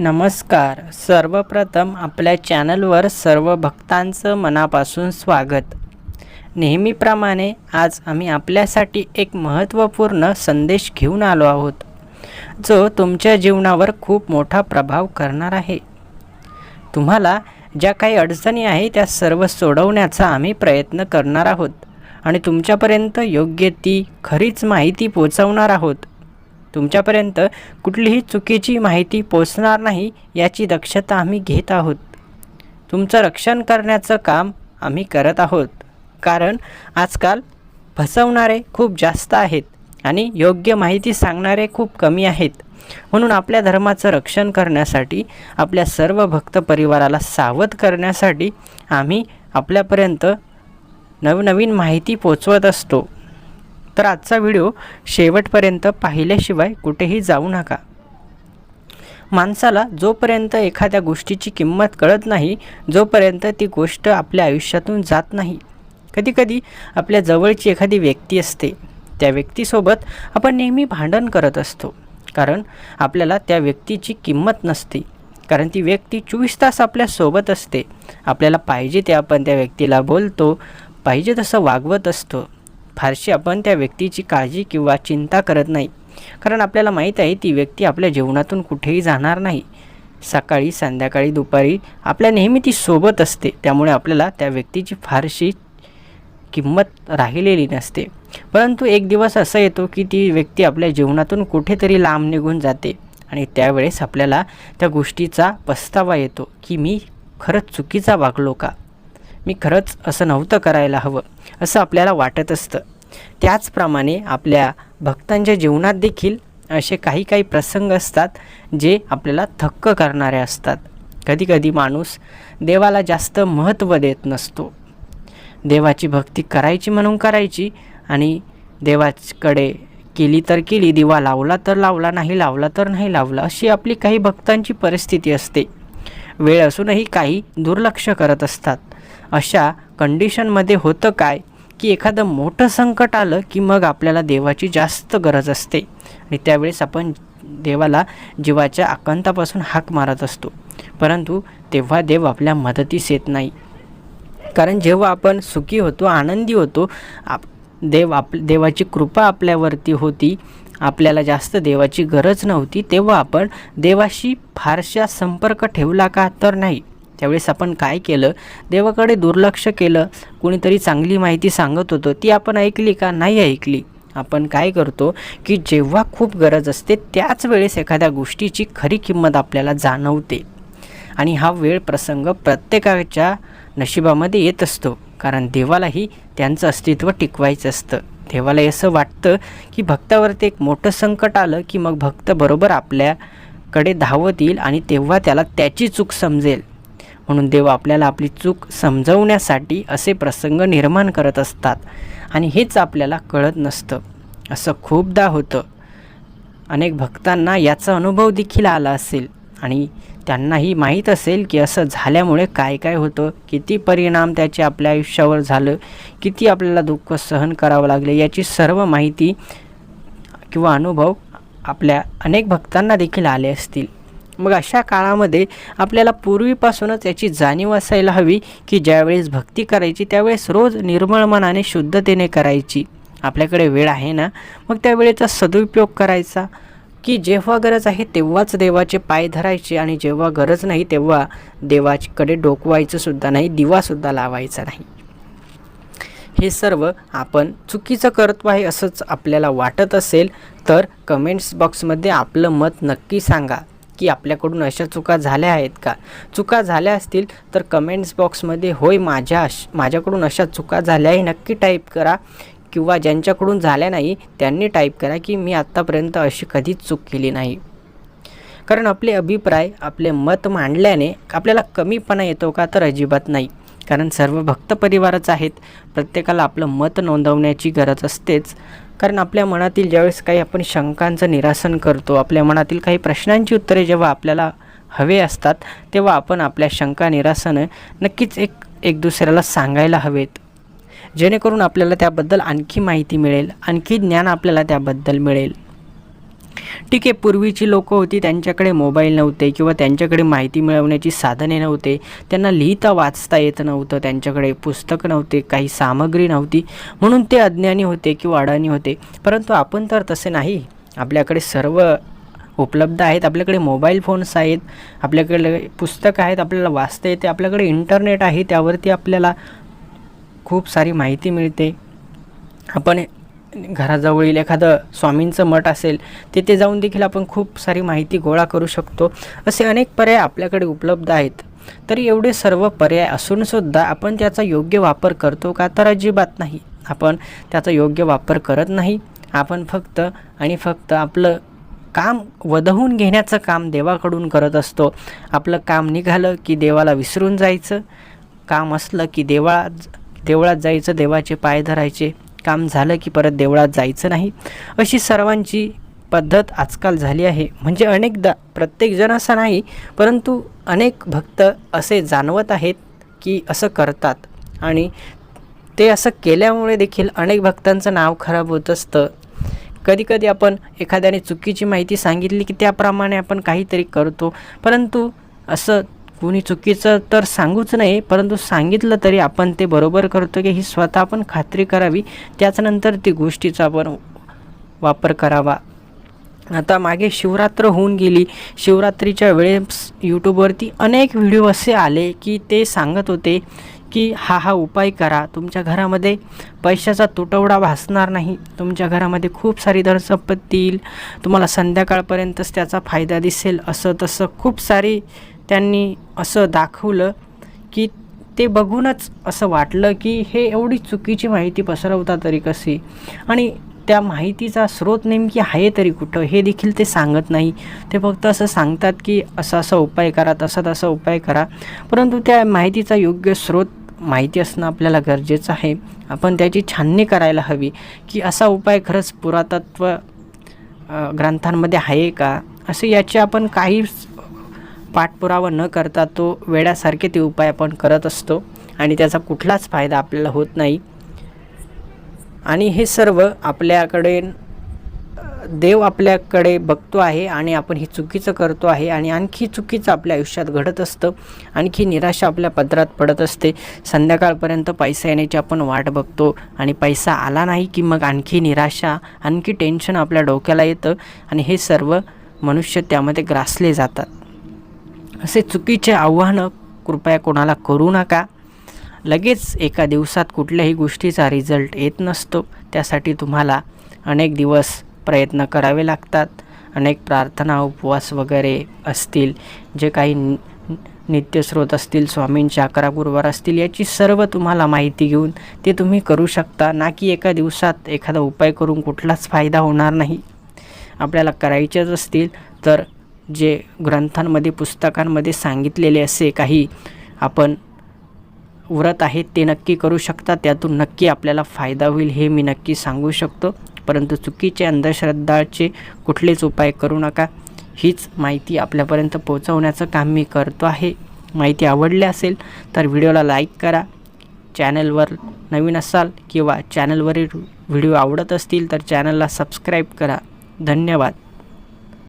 नमस्कार. सर्वप्रथम आपल्या चॅनलवर सर्व भक्तांचं मनापासून स्वागत. नेहमीप्रमाणे आज आम्ही आपल्यासाठी एक महत्त्वपूर्ण संदेश घेऊन आलो आहोत जो तुमच्या जीवनावर खूप मोठा प्रभाव करणार आहे. तुम्हाला ज्या काही अडचणी आहे त्या सर्व सोडवण्याचा आम्ही प्रयत्न करणार आहोत आणि तुमच्यापर्यंत योग्य ती खरीच माहिती पोचवणार आहोत. तुमच्यापर्यंत कुठलीही चुकीची माहिती पोचणार नाही याची दक्षता आम्ही घेत आहोत. तुमचं रक्षण करण्याचं काम आम्ही करत आहोत. कारण आजकाल फसवणारे खूप जास्त आहेत आणि योग्य माहिती सांगणारे खूप कमी आहेत. म्हणून आपल्या धर्माचं रक्षण करण्यासाठी आपल्या सर्व भक्त परिवाराला सावध करण्यासाठी आम्ही आपल्यापर्यंत नवनवीन माहिती पोचवत असतो. तर आजचा व्हिडिओ शेवटपर्यंत पाहिल्याशिवाय कुठेही जाऊ नका. माणसाला जोपर्यंत एखाद्या गोष्टीची किंमत कळत नाही जोपर्यंत ती गोष्ट आपल्या आयुष्यातून जात नाही. कधीकधी आपल्या जवळची एखादी व्यक्ती असते. त्या व्यक्तीसोबत आपण नेहमी भांडण करत असतो. कारण आपल्याला त्या व्यक्तीची किंमत नसते. कारण ती व्यक्ती चोवीस तास आपल्यासोबत असते. आपल्याला पाहिजे ते आपण त्या व्यक्तीला बोलतो पाहिजे तसं वागवत असतो. फारशी आपण त्या व्यक्तीची काळजी किंवा चिंता करत नाही. कारण आपल्याला माहीत आहे ती व्यक्ती आपल्या जीवनातून कुठेही जाणार नाही. सकाळी संध्याकाळी दुपारी आपल्या नेहमी ती सोबत असते. त्यामुळे आपल्याला त्या व्यक्तीची फारशी किंमत राहिलेली नसते. परंतु एक दिवस असा येतो की ती व्यक्ती आपल्या जीवनातून कुठेतरी लांब निघून जाते आणि त्यावेळेस आपल्याला त्या गोष्टीचा पस्तावा येतो की मी खरंच चुकीचा वागलो का? मी खरंच असं नव्हतं करायला हवं असं आपल्याला वाटत असतं. त्याचप्रमाणे आपल्या भक्तांच्या जीवनात देखील असे काही काही प्रसंग असतात जे आपल्याला थक्क करणारे असतात. कधीकधी माणूस देवाला जास्त महत्त्व देत नसतो. देवाची भक्ती करायची म्हणून करायची आणि देवाकडे केली तर केली दिवा लावला तर लावला नाही लावला तर नाही लावला अशी आपली काही भक्तांची परिस्थिती असते. वेळ असूनही काही दुर्लक्ष करत असतात. अशा कंडिशनमध्ये होतं काय? की एखादं मोठं संकट आलं की मग आपल्याला देवाची जास्त गरज असते. आणि त्यावेळेस आपण देवाला जीवाच्या आकांतापासून हाक मारत असतो. परंतु तेव्हा देव आपल्या मदतीस येत नाही. कारण जेव्हा आपण सुखी होतो आनंदी होतो आप देव आप देवाची कृपा आपल्यावरती होती आपल्याला जास्त देवाची गरज नव्हती तेव्हा आपण देवाशी फारशा संपर्क ठेवला का? तर नाही. त्यावेळेस आपण काय केलं? देवाकडे दुर्लक्ष केलं. कुणीतरी चांगली माहिती सांगत होतं. ती आपण ऐकली का? नाही ऐकली. आपण काय करतो की जेव्हा खूप गरज असते त्याच वेळेस एखाद्या गोष्टीची खरी किंमत आपल्याला जाणवते. आणि हा वेळ प्रसंग प्रत्येकाच्या नशिबामध्ये येत असतो. कारण देवालाही त्यांचं अस्तित्व टिकवायचं असतं. देवाला असं वाटतं की भक्तावरती एक मोठं संकट आलं की मग भक्त बरोबर आपल्याकडे धावत येईल आणि तेव्हा त्याला त्याची चूक समजेल. म्हणून देव आपल्याला आपली चूक समजवण्यासाठी असे प्रसंग निर्माण करत असतात. आणि हेच आपल्याला कळत नसतं. असं खूपदा होतं. अनेक भक्तांना याचा अनुभव देखील आला असेल. आणि त्यांनाही माहीत असेल की असं झाल्यामुळे काय काय होतं किती परिणाम त्याचे आपल्या आयुष्यावर झालं किती आपल्याला दुःख सहन करावं लागले याची सर्व माहिती किंवा अनुभव आपल्या अनेक भक्तांना देखील आले असतील. मग अशा काळामध्ये आपल्याला पूर्वीपासूनच याची जाणीव असायला हवी की ज्यावेळेस भक्ती करायची त्यावेळेस रोज निर्मळ मनाने शुद्धतेने करायची. आपल्याकडे वेळ आहे ना? मग त्या वेळेचा सदुपयोग करायचा. की जेव्हा गरज आहे तेव्हाच देवाचे पाय धरायचे आणि जेव्हा गरज नाही तेव्हा देवाकडे डोकवायचं सुद्धा नाही दिवासुद्धा लावायचा नाही. हे सर्व आपण चुकीचं करतो आहे असंच आपल्याला वाटत असेल तर कमेंट्स बॉक्समध्ये आपलं मत नक्की सांगा. की आपल्याकडून अशा चुका झाल्या आहेत का? चुका झाल्या असतील तर कमेंट्स बॉक्समध्ये होय माझ्या माझ्याकडून अशा चुका झाल्या नक्की टाईप करा किंवा ज्यांच्याकडून झाल्या नाही त्यांनी टाईप करा की मी आत्तापर्यंत अशी कधीच चूक केली नाही. कारण आपले अभिप्राय आपले मत मांडल्याने आपल्याला कमीपणा येतो का तर अजिबात नाही. कारण सर्व भक्त परिवारच आहेत. प्रत्येकाला आपलं मत नोंदवण्याची गरज असतेच. कारण आपल्या मनातील ज्यावेळेस काही आपण शंकांचं निरासन करतो आपल्या मनातील काही प्रश्नांची उत्तरे जेव्हा आपल्याला हवे असतात तेव्हा आपण आपल्या शंका निरासनं नक्कीच एक एक दुसऱ्याला सांगायला हवेत. जेणेकरून आपल्याला त्याबद्दल आणखी माहिती मिळेल आणखी ज्ञान आपल्याला त्याबद्दल मिळेल. ठीक आहे पूर्वीची लोकं होती त्यांच्याकडे मोबाईल नव्हते किंवा त्यांच्याकडे माहिती मिळवण्याची साधने नव्हते. त्यांना लिहिता वाचता येत नव्हतं त्यांच्याकडे पुस्तक नव्हते काही सामग्री नव्हती. म्हणून ते अज्ञानी होते किंवा अडाणी होते. परंतु आपण तर तसे नाही. आपल्याकडे सर्व उपलब्ध आहेत आपल्याकडे मोबाईल फोन्स आहेत आपल्याकडे पुस्तकं आहेत आपल्याला वाचता येते आपल्याकडे इंटरनेट आहे त्यावरती आपल्याला खूप सारी माहिती मिळते. आपण घराजवळील एखादं स्वामींचं मठ असेल तिथे जाऊन देखील आपण खूप सारी माहिती गोळा करू शकतो. असे अनेक पर्याय आपल्याकडे उपलब्ध आहेत. तरी एवढे सर्व पर्याय असूनसुद्धा आपण त्याचा योग्य वापर करतो का तर अजिबात नाही. आपण त्याचा योग्य वापर करत नाही. आपण फक्त आणि फक्त आपलं काम वधवून घेण्याचं काम देवाकडून करत असतो. आपलं काम निघालं की देवाला विसरून जायचं. काम असलं की देवळात देवळात जायचं देवाचे पाय धरायचे. काम झालं की परत देवळात जायचं नाही? अशी सर्वांची पद्धत आजकाल झाली आहे. म्हणजे अनेकदा प्रत्येकजण असं नाही परंतु अनेक भक्त असे जाणवत आहेत की असं करतात. आणि ते असं केल्यामुळे देखील अनेक भक्तांचं नाव खराब होत असतं. कधीकधी आपण एखाद्याने चुकीची माहिती सांगितली की त्याप्रमाणे आपण काहीतरी करतो. परंतु असं कोणी चुकीचं तर सांगूच नाही परंतु सांगितलं तरी आपण ते बरोबर करतो की ही स्वतः आपण खात्री करावी. त्याच्यानंतर ती गोष्टीचा आपण वापर करावा. आता मागे शिवरात्र होऊन गेली. शिवरात्रीच्या वेळेस यूट्यूबवरती अनेक व्हिडिओ असे आले की ते सांगत होते की हा हा उपाय करा. तुमच्या घरामध्ये पैशाचा तुटवडा भासणार नाही. तुमच्या घरामध्ये खूप सारी धनसंपत्ती येईल. तुम्हाला संध्याकाळपर्यंतच त्याचा फायदा दिसेल. असं तसं खूप सारी त्यांनी असं दाखवलं की ते बघूनच असं वाटलं की हे एवढी चुकीची माहिती पसरवता तरी कशी? आणि त्या माहितीचा स्रोत नेमकी आहे तरी कुठं? हे देखील ते सांगत नाही. ते फक्त असं सांगतात की असा असा उपाय करा तसा तसा उपाय करा. परंतु त्या माहितीचा योग्य स्रोत माहिती असणं आपल्याला गरजेचं आहे. आपण त्याची छाननी करायला हवी की असा उपाय खरंच पुरातत्व ग्रंथांमध्ये आहे का? असे याचे आपण काही पाठपुरावा न करता तो वेड्यासारखे ते उपाय आपण करत असतो आणि त्याचा कुठलाच फायदा आपल्याला होत नाही. आणि हे सर्व आपल्याकडे देव आपल्याकडे बघतो आहे आणि आपण हे चुकीचं करतो आहे आणि आणखी चुकीचं आपल्या आयुष्यात घडत असतं. आणखी निराशा आपल्या पदरात पडत असते. संध्याकाळपर्यंत पैसा येण्याची आपण वाट बघतो आणि पैसा आला नाही की मग आणखी निराशा आणखी टेन्शन आपल्या डोक्याला येतं आणि हे सर्व मनुष्य त्यामध्ये ग्रासले जातात. असे चुकीचे आव्हानं कृपया कोणाला करू नका. लगेच एका दिवसात कुठल्याही गोष्टीचा रिझल्ट येत नसतो. त्यासाठी तुम्हाला अनेक दिवस प्रयत्न करावे लागतात. अनेक प्रार्थना उपवास वगैरे असतील जे काही नित्यस्रोत असतील स्वामींचे अकरा गुरुवार असतील याची सर्व तुम्हाला माहिती घेऊन ते तुम्ही करू शकता. ना की एका दिवसात एखादा उपाय करून कुठलाच फायदा होणार नाही. आपल्याला करायचेच असतील तर जे ग्रंथांमध्ये पुस्तकांमध्ये सांगितलेले असे काही आपण व्रत आहेत ते नक्की करू शकता. त्यातून नक्की आपल्याला फायदा होईल हे मी नक्की सांगू शकतो. परंतु चुकीचे अंधश्रद्धाचे कुठलेच उपाय करू नका. हीच माहिती आपल्यापर्यंत पोहोचवण्याचं काम मी करतो आहे. माहिती आवडली असेल तर व्हिडिओला लाईक करा. चॅनलवर नवीन असाल किंवा चॅनलवरील व्हिडिओ आवडत असतील तर चॅनलला सबस्क्राईब करा. धन्यवाद.